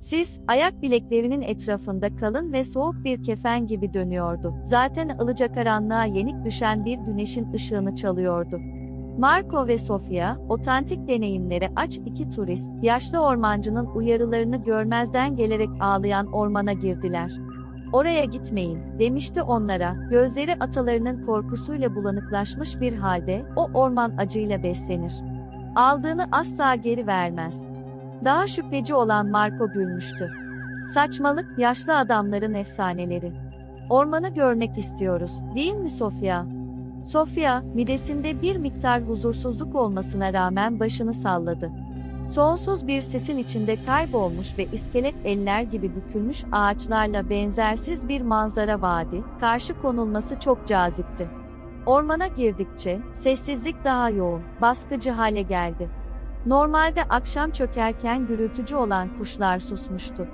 Sis, ayak bileklerinin etrafında kalın ve soğuk bir kefen gibi dönüyordu. Zaten alacakaranlığa yenik düşen bir güneşin ışığını çalıyordu. Marco ve Sofia, otantik deneyimlere aç iki turist, yaşlı ormancının uyarılarını görmezden gelerek ağlayan ormana girdiler. Oraya gitmeyin, demişti onlara, gözleri atalarının korkusuyla bulanıklaşmış bir halde, o orman acıyla beslenir. Aldığını asla geri vermez. Daha şüpheci olan Marco gülmüştü. Saçmalık, yaşlı adamların efsaneleri. Ormanı görmek istiyoruz, değil mi Sofia? Sofia, midesinde bir miktar huzursuzluk olmasına rağmen başını salladı. Sonsuz bir sesin içinde kaybolmuş ve iskelet eller gibi bükülmüş ağaçlarla benzersiz bir manzara vadi, karşı konulması çok cazipti. Ormana girdikçe, sessizlik daha yoğun, baskıcı hale geldi. Normalde akşam çökerken gürültücü olan kuşlar susmuştu.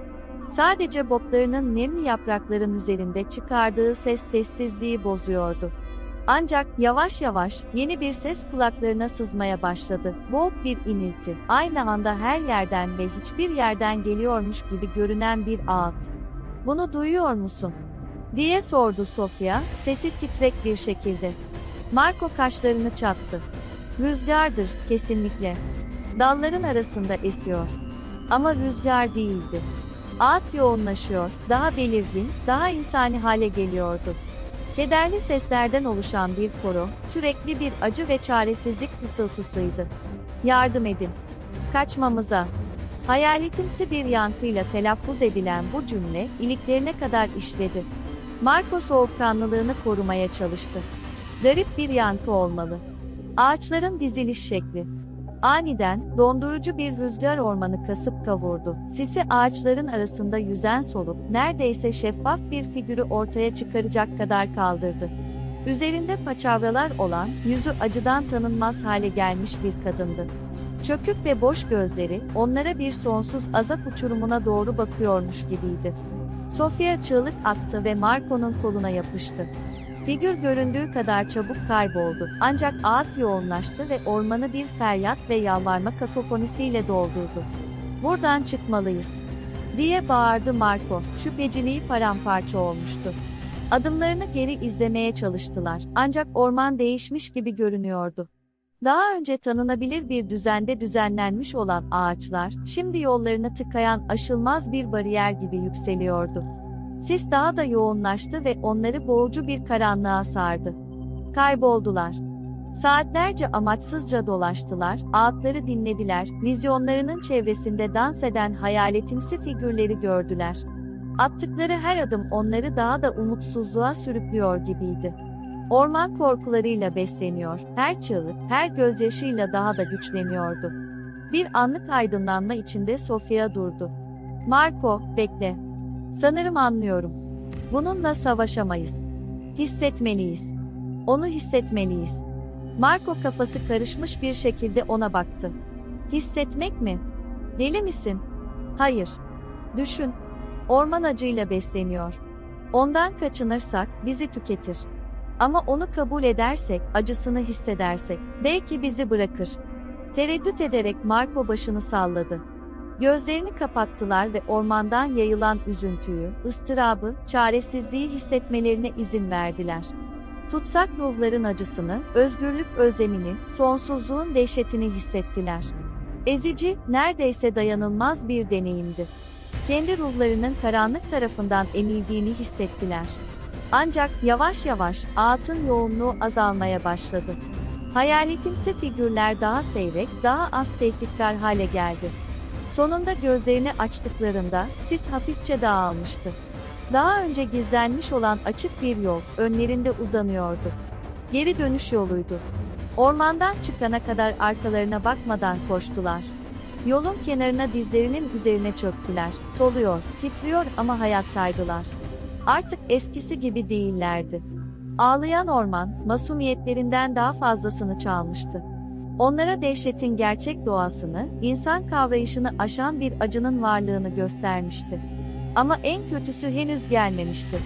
Sadece botlarının nemli yaprakların üzerinde çıkardığı ses sessizliği bozuyordu. Ancak yavaş yavaş yeni bir ses kulaklarına sızmaya başladı. Boğuk bir inilti. Aynı anda her yerden ve hiçbir yerden geliyormuş gibi görünen bir ağıt. Bunu duyuyor musun? Diye sordu Sofia, sesi titrek bir şekilde. Marco kaşlarını çattı. Rüzgardır, kesinlikle. Dalların arasında esiyor. Ama rüzgar değildi. Ağaç yoğunlaşıyor, daha belirgin, daha insani hale geliyordu. Kederli seslerden oluşan bir koro, sürekli bir acı ve çaresizlik fısıltısıydı. Yardım edin. Kaçmamıza. Hayaletimsi bir yankıyla telaffuz edilen bu cümle, iliklerine kadar işledi. Marco soğukkanlılığını korumaya çalıştı. Garip bir yankı olmalı. Ağaçların diziliş şekli. Aniden, dondurucu bir rüzgar ormanı kasıp kavurdu. Sisi ağaçların arasında yüzen soluk, neredeyse şeffaf bir figürü ortaya çıkaracak kadar kaldırdı. Üzerinde paçavralar olan, yüzü acıdan tanınmaz hale gelmiş bir kadındı. Çökük ve boş gözleri, onlara bir sonsuz azap uçurumuna doğru bakıyormuş gibiydi. Sofia çığlık attı ve Marco'nun koluna yapıştı. Figür göründüğü kadar çabuk kayboldu. Ancak ağıt yoğunlaştı ve ormanı bir feryat ve yalvarma kakofonisiyle doldurdu. Buradan çıkmalıyız. Diye bağırdı Marco. Şüpheciliği paramparça olmuştu. Adımlarını geri izlemeye çalıştılar. Ancak orman değişmiş gibi görünüyordu. Daha önce tanınabilir bir düzende düzenlenmiş olan ağaçlar, şimdi yollarını tıkayan aşılmaz bir bariyer gibi yükseliyordu. Sis daha da yoğunlaştı ve onları boğucu bir karanlığa sardı. Kayboldular. Saatlerce amaçsızca dolaştılar, ağıtları dinlediler, vizyonlarının çevresinde dans eden hayaletimsi figürleri gördüler. Attıkları her adım onları daha da umutsuzluğa sürüklüyor gibiydi. Orman korkularıyla besleniyor, her çığlık, her gözyaşıyla daha da güçleniyordu. Bir anlık aydınlanma içinde Sofia durdu. Marco, bekle. Sanırım anlıyorum. Bununla savaşamayız. Hissetmeliyiz. Onu hissetmeliyiz. Marco kafası karışmış bir şekilde ona baktı. Hissetmek mi? Deli misin? Hayır. Düşün. Orman acıyla besleniyor. Ondan kaçınırsak bizi tüketir. Ama onu kabul edersek, acısını hissedersek, belki bizi bırakır. Tereddüt ederek Marco başını salladı. Gözlerini kapattılar ve ormandan yayılan üzüntüyü, ıstırabı, çaresizliği hissetmelerine izin verdiler. Tutsak ruhların acısını, özgürlük özlemini, sonsuzluğun dehşetini hissettiler. Ezici, neredeyse dayanılmaz bir deneyimdi. Kendi ruhlarının karanlık tarafından emildiğini hissettiler. Ancak yavaş yavaş ağıtın yoğunluğu azalmaya başladı. Hayaletimsi figürler daha seyrek, daha az tehditkar hale geldi. Sonunda gözlerini açtıklarında sis hafifçe dağılmıştı. Daha önce gizlenmiş olan açık bir yol önlerinde uzanıyordu. Geri dönüş yoluydu. Ormandan çıkana kadar arkalarına bakmadan koştular. Yolun kenarına dizlerinin üzerine çöktüler. Soluyor, titriyor ama hayattaydılar. Artık eskisi gibi değillerdi. Ağlayan orman, masumiyetlerinden daha fazlasını çalmıştı. Onlara dehşetin gerçek doğasını, insan kavrayışını aşan bir acının varlığını göstermişti. Ama en kötüsü henüz gelmemişti.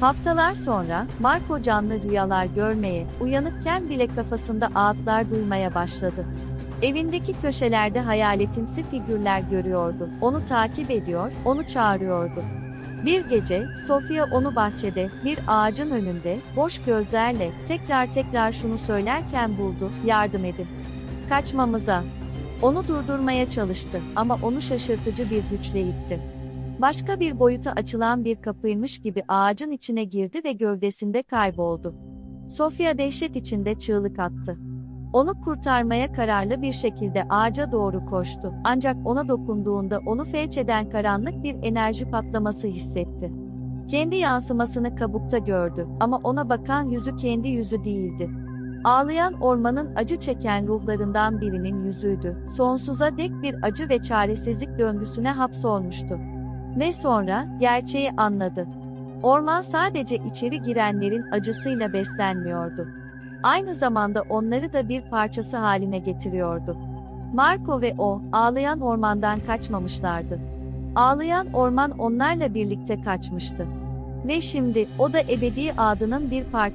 Haftalar sonra, Marco canlı rüyalar görmeye, uyanıkken bile kafasında ağıtlar duymaya başladı. Evindeki köşelerde hayaletimsi figürler görüyordu. Onu takip ediyor, onu çağırıyordu. Bir gece, Sofia onu bahçede, bir ağacın önünde, boş gözlerle, tekrar tekrar şunu söylerken buldu, yardım edin. Kaçmamıza. Onu durdurmaya çalıştı ama onu şaşırtıcı bir güçle itti. Başka bir boyuta açılan bir kapıymış gibi ağacın içine girdi ve gövdesinde kayboldu. Sofia dehşet içinde çığlık attı. Onu kurtarmaya kararlı bir şekilde ağaca doğru koştu. Ancak ona dokunduğunda onu felç eden karanlık bir enerji patlaması hissetti. Kendi yansımasını kabukta gördü ama ona bakan yüzü kendi yüzü değildi. Ağlayan ormanın acı çeken ruhlarından birinin yüzüydü. Sonsuza dek bir acı ve çaresizlik döngüsüne hapsolmuştu. Ve sonra gerçeği anladı. Orman sadece içeri girenlerin acısıyla beslenmiyordu. Aynı zamanda onları da bir parçası haline getiriyordu. Marco ve o, ağlayan ormandan kaçmamışlardı. Ağlayan orman onlarla birlikte kaçmıştı. Ve şimdi o da ebedi adının bir parçası.